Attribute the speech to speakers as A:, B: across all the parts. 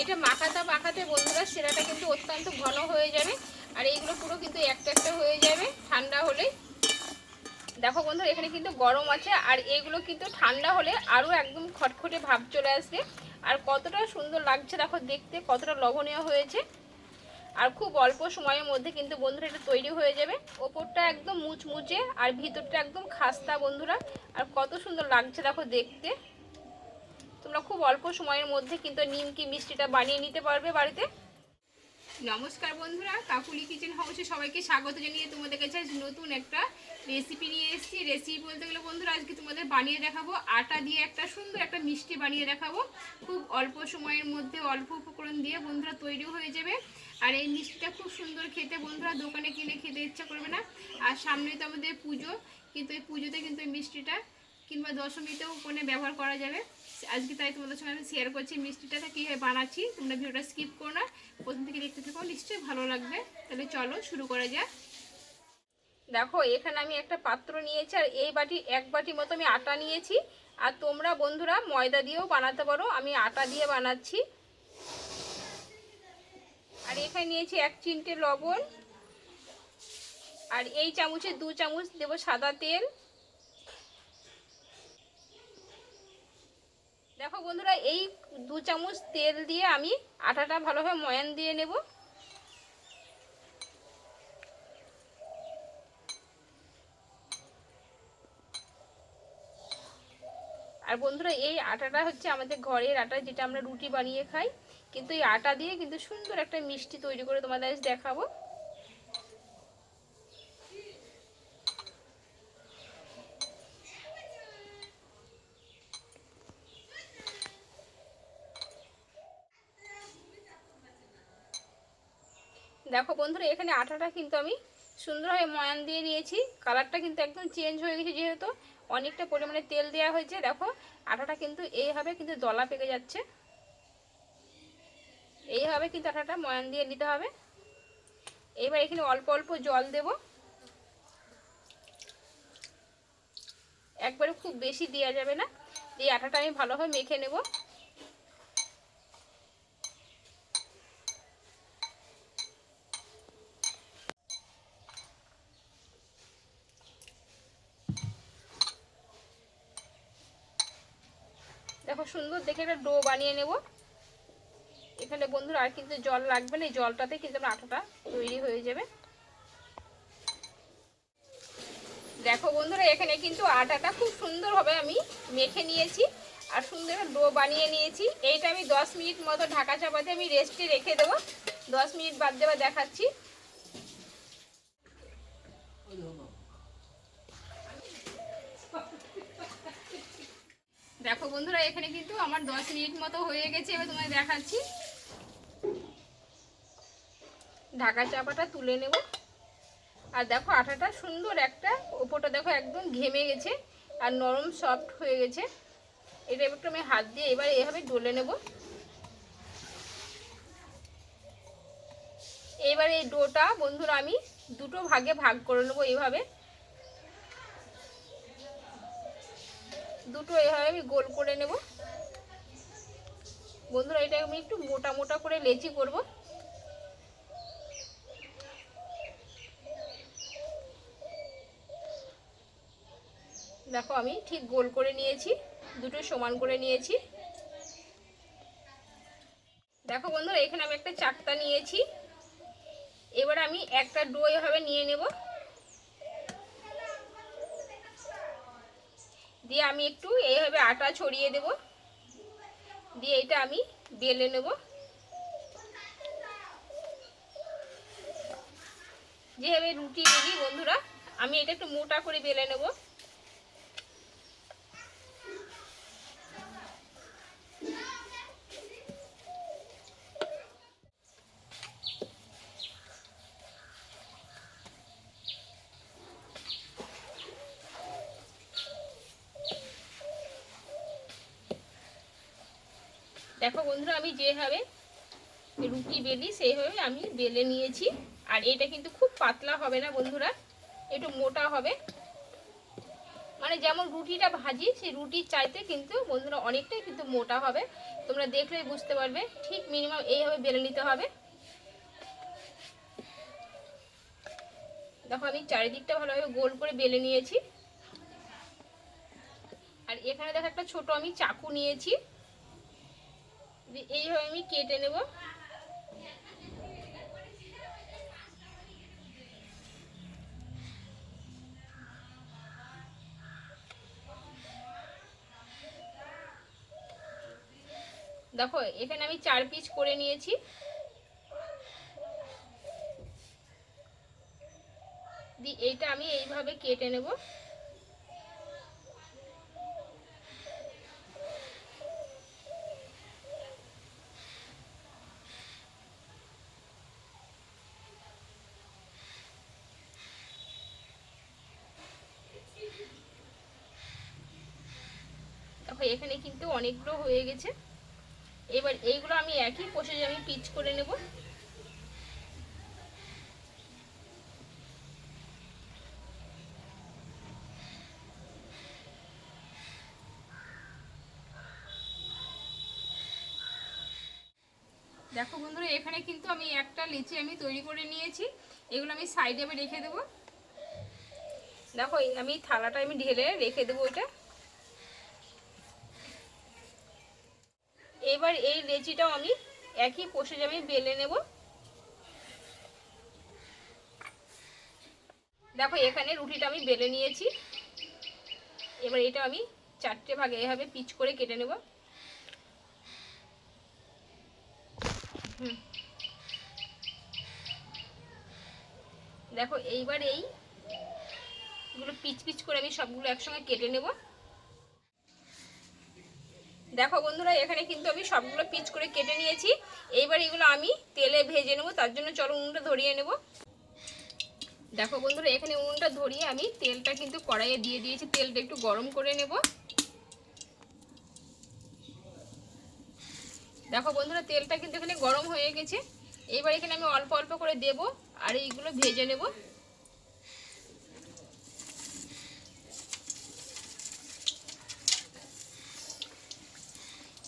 A: এটা মাখাতে মাখাতে বন্ধুরা সেরাটা কিন্তু অত্যন্ত ঘন হয়ে যাবে। আর এইগুলো পুরো কিন্তু একটা একটা হয়ে যাবে ঠান্ডা হলে। দেখো বন্ধুরা, এখানে কিন্তু গরম আছে, আর এইগুলো কিন্তু ঠান্ডা হলে আরও একদম খটখটে ভাব চলে আসবে। আর কতটা সুন্দর লাগছে, দেখো দেখতে, কতটা লবণীয় হয়েছে। আর খুব অল্প সময়ের মধ্যে কিন্তু বন্ধুরা এটা তৈরি হয়ে যাবে। ওপরটা একদম মুচমুচে, আর ভিতরটা একদম খাস্তা বন্ধুরা। আর কত সুন্দর লাগছে, দেখো দেখতে। তোমরা খুব অল্প সময়ের মধ্যে কিন্তু নিমকি মিষ্টিটা বানিয়ে নিতে পারবে বাড়িতে। নমস্কার বন্ধুরা, কাকুলি কিচেন হাউসে সবাইকে স্বাগত জানিয়ে তোমাদের কাছে আজ নতুন একটা রেসিপি নিয়ে এসেছি। রেসিপি বলতে গেলে বন্ধুরা, আজকে তোমাদের বানিয়ে দেখাবো আটা দিয়ে একটা সুন্দর একটা মিষ্টি বানিয়ে দেখাবো। খুব অল্প সময়ের মধ্যে অল্প উপকরণ দিয়ে বন্ধুরা তৈরি হয়ে যাবে। আর এই মিষ্টিটা খুব সুন্দর খেতে বন্ধুরা, দোকানে কিনে খেতে ইচ্ছা করবে না। আর সামনে তো আমাদের পুজো, কিন্তু এই পুজোতে কিন্তু এই মিষ্টিটা কিংবা দশমীতেও কোণে ব্যবহার করা যাবে। আজকে তাই তোমাদের সঙ্গে আমি শেয়ার করছি মিষ্টিটা কীভাবে বানাচ্ছি, তোমরা ভিডিওটা স্কিপ করো না, প্রথম থেকে দেখতে থাকো, নিশ্চয়ই ভালো লাগবে। তাহলে চলো শুরু করা যাক। দেখো, এখানে আমি একটা পাত্র নিয়েছি, আর এই বাটি, এক বাটি মতো আমি আটা নিয়েছি। আর তোমরা বন্ধুরা ময়দা দিয়েও বানাতে পারো, আমি আটা দিয়ে বানাচ্ছি। আর এখানে নিয়েছি এক চিমটে লবণ। আর এই চামচে দু চামচ দেবো সাদা তেল। দেখো বন্ধুরা, এই দু চামচ তেল দিয়ে আমি আটাটা ভালোভাবে ময়ান দিয়ে নেব। আর বন্ধুরা, এই আটাটা হচ্ছে আমাদের ঘরের আটা, যেটা আমরা রুটি বানিয়ে খাই। কিন্তু এই আটা দিয়ে কিন্তু সুন্দর একটা মিষ্টি তৈরি করে তোমাদের দেখাবো। দেখো বন্ধুরা, এখানে আটাটা কিন্তু আমি সুন্দরভাবে ময়ান দিয়ে নিয়েছি কালারটা কিন্তু একদম চেঞ্জ হয়ে গেছে যেহেতু। অনেকটা পরিমাণে তেল দেওয়া হয়েছে, দেখো। আটাটা কিন্তু এইভাবে কিন্তু দলা পেকে যাচ্ছে। এইভাবে কিন্তু আটাটা ময়ান দিয়ে নিতে হবে। এবার এখানে অল্প অল্প জল দেব। একবারে খুব বেশি দেওয়া যাবে না। এই আটাটা আমি ভালোভাবে মেখে নেব। দেখো একটা ডো বানিয়ে নেব। এখানে বন্ধুরা আর কিন্তু জল লাগবে না, এই জলটাতে কিন্তু আমার আটাটা তৈরি হয়ে যাবে। দেখো বন্ধুরা, এখানে কিন্তু আটাটা খুব সুন্দরভাবে আমি মেখে নিয়েছি আর সুন্দর ডো বানিয়ে নিয়েছি। এইটা আমি দশ মিনিট মতো ঢাকা চাপাতে আমি রেস্টে রেখে দেবো। দশ মিনিট বাদ দেওয়া দেখাচ্ছি। দেখো বন্ধুরা, এখানে কিন্তু আমার দশ মিনিট মতো হয়ে গেছে, এবার তোমায় দেখাচ্ছি। ঢাকা চাপাটা তুলে নেব। আর দেখো আটাটা সুন্দর একটা, ওপরটা দেখো একদম ঘেমে গেছে, আর নরম সফট হয়ে গেছে। এটা একটু আমি হাত দিয়ে এবার এইভাবে ডলে নেব। এবার এই ডোটা বন্ধুরা আমি দুটো ভাগে ভাগ করে নেব এইভাবে। দুটো এভাবে আমি গোল করে নেব। বন্ধুরা এটা আমি একটু মোটা মোটা করে লেচি করব। দেখো, আমি ঠিক গোল করে নিয়েছি, দুটো সমান করে নিয়েছি। দেখো বন্ধুরা, এখানে আমি একটা চাকতা নিয়েছি। এবার আমি একটা ডো এভাবে নিয়ে নেব। দিয়ে আমি একটু এইভাবে আটা ছড়িয়ে দেব। দিয়ে এটা আমি বেলে নেব। যেভাবে রুটি বেলি বন্ধুরা, আমি এটা একটু মোটা করে বেলে নেব। দেখো বন্ধুরা, আমি যেভাবে রুটি বেলি, সেইভাবে আমি বেলে নিয়েছি। আর এটা কিন্তু খুব পাতলা হবে না বন্ধুরা, একটু মোটা হবে। মানে যেমন রুটিটা ভাজি, সেই রুটির চাইতে কিন্তু বন্ধুরা অনেকটাই কিন্তু মোটা হবে। তোমরা দেখলেই বুঝতে পারবে, ঠিক মিনিমাম এইভাবে বেলে নিতে হবে। দেখো, আমি চারিদিকটা ভালোভাবে গোল করে বেলে নিয়েছি। আর এখানে দেখো একটা ছোট আমি চাকু নিয়েছি। এইভাবে আমি কেটে নেব। দেখো, এখানে আমি চার পিস করে নিয়েছি। এইটা আমি এইভাবে কেটে নেব। দেখো, এখানে কিন্তু অনেকগুলো হয়ে গেছে। এবার এইগুলো আমি একই প্রসেসে আমি পিচ করে নেব। দেখো বন্ধুরা, এখানে কিন্তু আমি একটা লিচি আমি তৈরি করে নিয়েছি। এগুলো আমি সাইডে আমি রেখে দেবো। দেখো আমি থালাটা আমি ঢেলে রেখে দেবো ওইটা। এবার এই লেচিটাও আমি একই প্রসেসে আমি বেলে নেব। দেখো, এখানে রুটিটা আমি বেলে নিয়েছি। এবার এটা আমি চারটে ভাগে এভাবে পিচ করে কেটে নেব। দেখো, এইবার এই গুলো পিচ পিচ করে আমি সবগুলো একসঙ্গে কেটে নেব। দেখো বন্ধুরা, এখানে কিন্তু আমি সবগুলো পিচ করে কেটে নিয়েছি। এইবার এগুলো আমি তেলে ভেজে নেব, তার জন্য চলো উনুনটা ধরিয়ে নেব। দেখো বন্ধুরা, এখানে উনুনটা ধরিয়ে আমি তেলটা কিন্তু কড়াইয়ে দিয়ে দিয়েছি, তেলটা একটু গরম করে নেব। দেখো বন্ধুরা, তেলটা কিন্তু এখানে গরম হয়ে গেছে। এইবার এখানে আমি অল্প অল্প করে দেব, আর এইগুলো ভেজে নেব।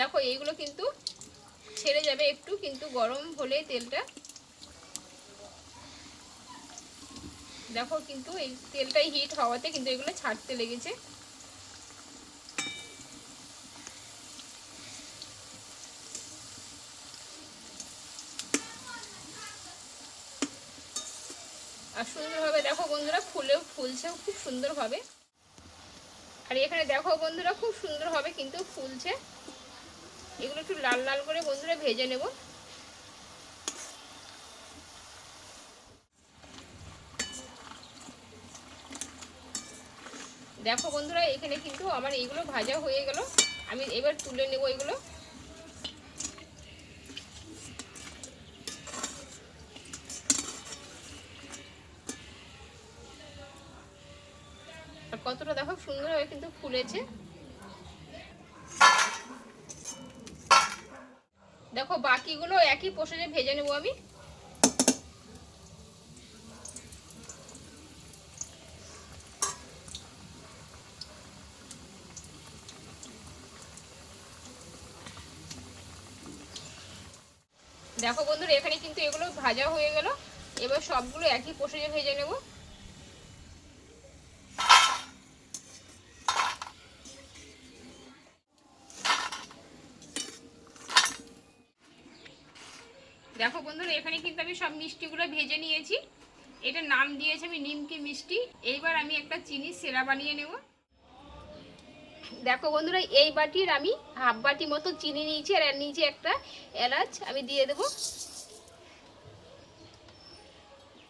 A: দেখো, এইগুলো কিন্তু ছেড়ে যাবে একটু, কিন্তু গরম হলে তেলটা দেখো, কিন্তু এই তেলটাই হিট হওয়াতে কিন্তু এগুলো ছাড়তে লেগেছে। আর সুন্দরভাবে দেখো বন্ধুরা, ফুলেও, ফুলছেও খুব সুন্দরভাবে। আর এখানে দেখো বন্ধুরা, খুব সুন্দরভাবে কিন্তু ফুলছে। এগুলো একটু লাল লাল করে বন্ধুরা ভেজে নেব। দেখো বন্ধুরা, এখানে কিন্তু আমার এইগুলো ভাজা হয়ে গেল। আমি এবার তুলে নেব এগুলো। কতটা দেখো সুন্দরভাবে কিন্তু ফুলেছে। দেখো, বাকিগুলো একই প্রসেসে ভেজে নেব আমি। দেখো বন্ধুরা, এখানে কিন্তু এগুলো ভাজা হয়ে গেল। এবার সবগুলো একই প্রসেসে ভেজে নেব দেখো বন্ধুরা এখানে কিন্তু আমি সব ভেজে নিয়েছি। এটা নাম দিয়েছি আমি নিমকি মিষ্টি। এইবার আমি একটা চিনি সেরা বানিয়ে নেব। দেখো বন্ধুরা, এই বাটির আমি হাফ বাটি মতো চিনি নিয়েছি, আর এর নিচে একটা এলাচ আমি দিয়ে দেব।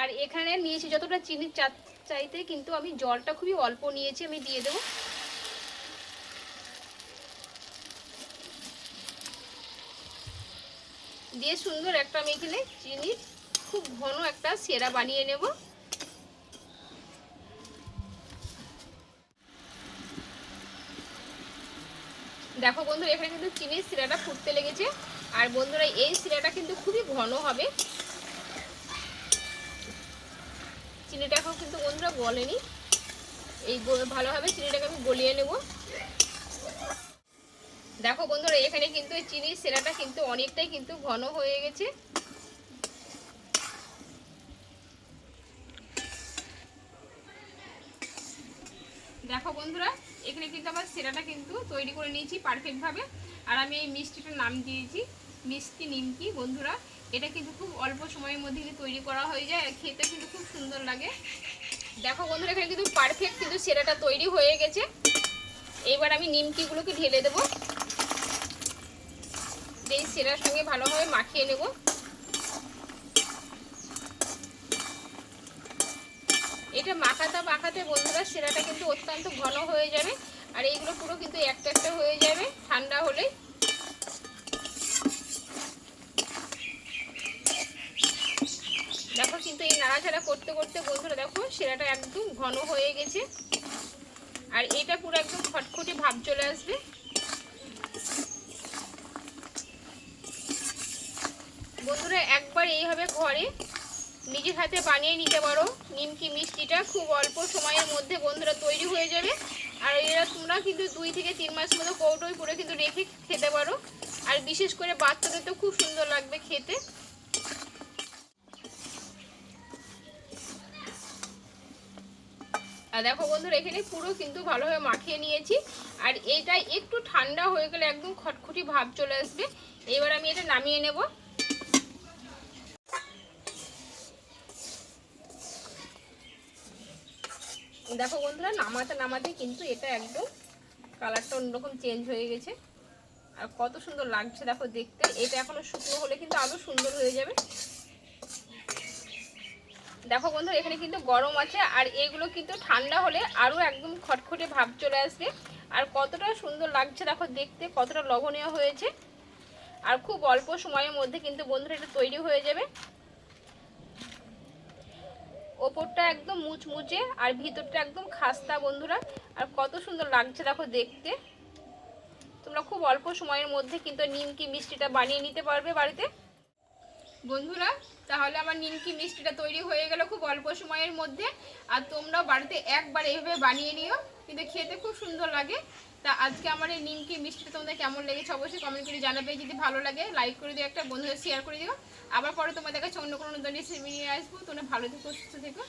A: আর এখানে নিয়েছি যতটা চিনি চাইতে, কিন্তু আমি জলটা খুবই অল্প নিয়েছি, আমি দিয়ে দেবো। দিয়ে সুন্দর একটা আমি এখানে চিনি খুব ঘন একটা সেরা বানিয়ে নেব। দেখো বন্ধুরা, এখানে কিন্তু চিনির সিরাটা ফুটতে লেগেছে। আর বন্ধুরা, এই সিরাটা কিন্তু খুবই ঘন হবে। চিনিটা এখন কিন্তু বন্ধুরা বলেনি এই ভালোভাবে চিনিটাকে আমি গলিয়ে নেব। দেখো বন্ধুরা, এখানে কিন্তু চিনির সেরাটা কিন্তু অনেকটাই কিন্তু ঘন হয়ে গেছে। দেখো বন্ধুরা, এখানে কিন্তু আমার সেরাটা কিন্তু তৈরি করে নিয়েছি পারফেক্টভাবে আর আমি এই মিষ্টিটার নাম দিয়েছি, মিষ্টি নিমকি। বন্ধুরা, এটা কিন্তু খুব অল্প সময়ের মধ্যে কিন্তু তৈরি করা হয়ে যায় আর খেতে কিন্তু খুব সুন্দর লাগে। দেখো বন্ধুরা, এখানে কিন্তু পারফেক্ট কিন্তু সেরাটা তৈরি হয়ে গেছে। এবার আমি নিমকিগুলোকে ঢেলে দেবো। এই সেরার সঙ্গে ভালোভাবে মাখিয়ে নেব। এটা মাখাতে মাখাতে বন্ধুরা সেরাটা কিন্তু অত্যন্ত ঘন হয়ে যাবে। আর এইগুলো পুরো কিন্তু একটা একটা হয়ে যাবে, ঠান্ডা হলে। দেখো কিন্তু এই নাড়াচাড়া করতে করতে বন্ধুরা দেখো সেরাটা একদম ঘন হয়ে গেছে। আর এটা পুরো একদম খটখটি ভাব চলে আসবে। বন্ধুরা একবার এইভাবে ঘরে নিজের হাতে বানিয়ে নিতে পারো। নিমকি মিষ্টিটা খুব অল্প সময়ের মধ্যে বন্ধুরা তৈরি হয়ে যাবে। আর এরা তোমরা কিন্তু দুই থেকে তিন মাস মতো কৌটোই করে কিন্তু রেখে খেতে পারো। আর বিশেষ করে বাচ্চাদের তো খুব সুন্দর লাগবে খেতে। আর দেখো বন্ধুরা, এখানে পুরো কিন্তু ভালোভাবে মাখিয়ে নিয়েছি। আর এটা একটু ঠান্ডা হয়ে গেলে একদম খটখটি ভাব চলে আসবে। এবার আমি এটা নামিয়ে নেব। দেখো বন্ধুরা, নামাতে নামাতে কিন্তু এটা একদম কালারটা অন্যরকম চেঞ্জ হয়ে গেছে। আর কত সুন্দর লাগছে দেখো দেখতে। এটা এখনও শুকনো হলে কিন্তু আরও সুন্দর হয়ে যাবে। দেখো বন্ধু এখানে কিন্তু গরম আছে, আর এগুলো কিন্তু ঠান্ডা হলে আরও একদম খটখটে ভাব চলে আসবে। আর কতটা সুন্দর লাগছে দেখো দেখতে, কতটা লবণীয় হয়েছে। আর খুব অল্প সময়ের মধ্যে কিন্তু বন্ধুরা এটা তৈরি হয়ে যাবে। ওপরটা একদম মুচমুচে আর ভিতরটা একদম খাস্তা বন্ধুরা। আর কত সুন্দর লাগছে দেখো দেখতে। তোমরা খুব অল্প সময়ের মধ্যে কিন্তু নিমকি মিষ্টিটা বানিয়ে নিতে পারবে বাড়িতে। বন্ধুরা, তাহলে আমার নিমকি মিষ্টিটা তৈরি হয়ে গেল খুব অল্প সময়ের মধ্যে। আর তোমরাও বাড়িতে একবার এইভাবে বানিয়ে নিও, কিন্তু খেতে খুব সুন্দর লাগে। তা আজকে আমার এই নিমকি মিষ্টিটা তোমাদের কেমন লেগেছে অবশ্যই কমেন্ট করে জানাবে। যদি ভালো লাগে লাইক করে দিও একটা, বন্ধুদের শেয়ার করে দিও। আবার পরে তোমাদের কাছে অন্য কোনো রেসিপি নিয়ে আসব। তোমরা ভালো থেকো, সুস্থ থেকো।